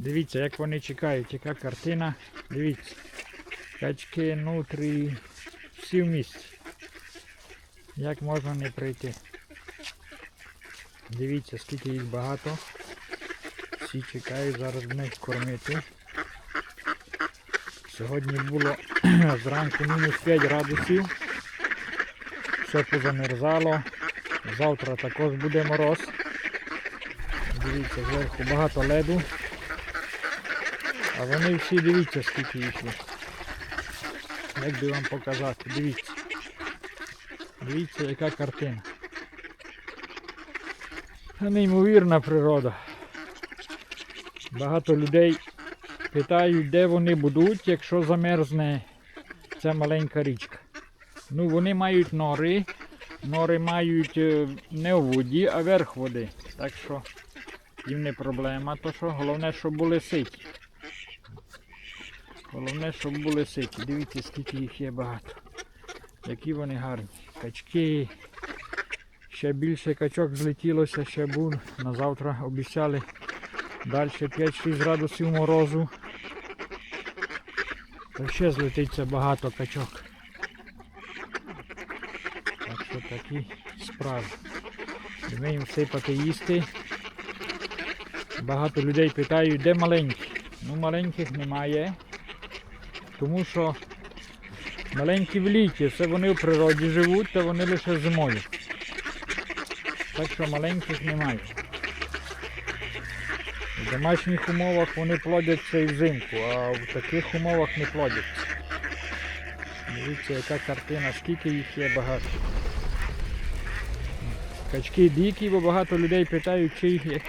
Дивіться, як вони чекають, яка картина. Дивіться. Качки, нутрі, всі в місці. Як можна не прийти? Дивіться, скільки їх багато. Всі чекають, зараз їх кормити. Сьогодні було зранку мінус 5 градусів. Все позамерзало. Завтра також буде мороз. Дивіться, зверху багато леду. А вони всі дивіться, скільки їх. Як би вам показати? Дивіться. Дивіться, яка картина. Неймовірна природа. Багато людей питають, де вони будуть, якщо замерзне ця маленька річка. Ну, вони мають нори. Нори мають е, не у воді, а верх води. Так що їм не проблема, то що головне, щоб були ситі. Головне, щоб були ситі. Дивіться, скільки їх є багато. Які вони гарні. Качки. Ще більше качок злетілося, ще був. На завтра обіцяли далі 5-6 градусів морозу. То ще злетиться багато качок. Так що такі справи. Ми їм сипати їсти. Багато людей питають, де маленькі. Ну маленьких немає. Тому що маленькі в літі, все вони в природі живуть, та вони лише зимою. Так що маленьких немає. В домашніх умовах вони плодяться і взимку, а в таких умовах не плодяться. Дивіться, яка картина, скільки їх є багато. Качки дикі, бо багато людей питають, чи їх є.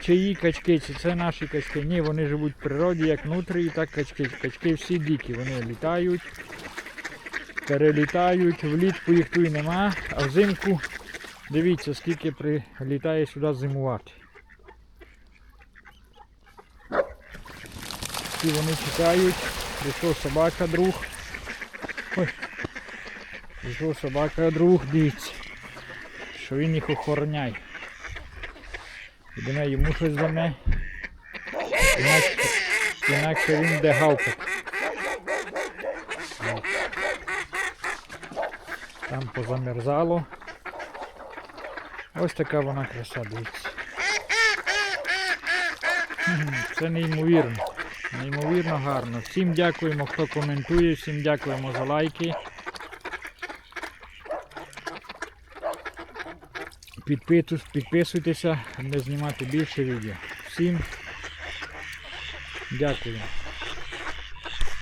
Чиї качки, чи це наші качки. Ні, вони живуть в природі, як нутрії, так качки. Качки всі дикі, вони літають, перелітають, влітку їх тут і нема, а взимку дивіться, скільки прилітає сюди зимувати. Всі вони чекають. Прийшов собака друг. Ой. Прийшов собака друг, дивіться, що він їх охороняє. Ідемо йому щось даме. Інакше, інакше він буде гавкати. Там позамерзало. Ось така вона краса, дивіться. Це неймовірно. Неймовірно гарно. Всім дякуємо, хто коментує, всім дякуємо за лайки. Підписуйтеся, не знімати більше відео. Всім дякую.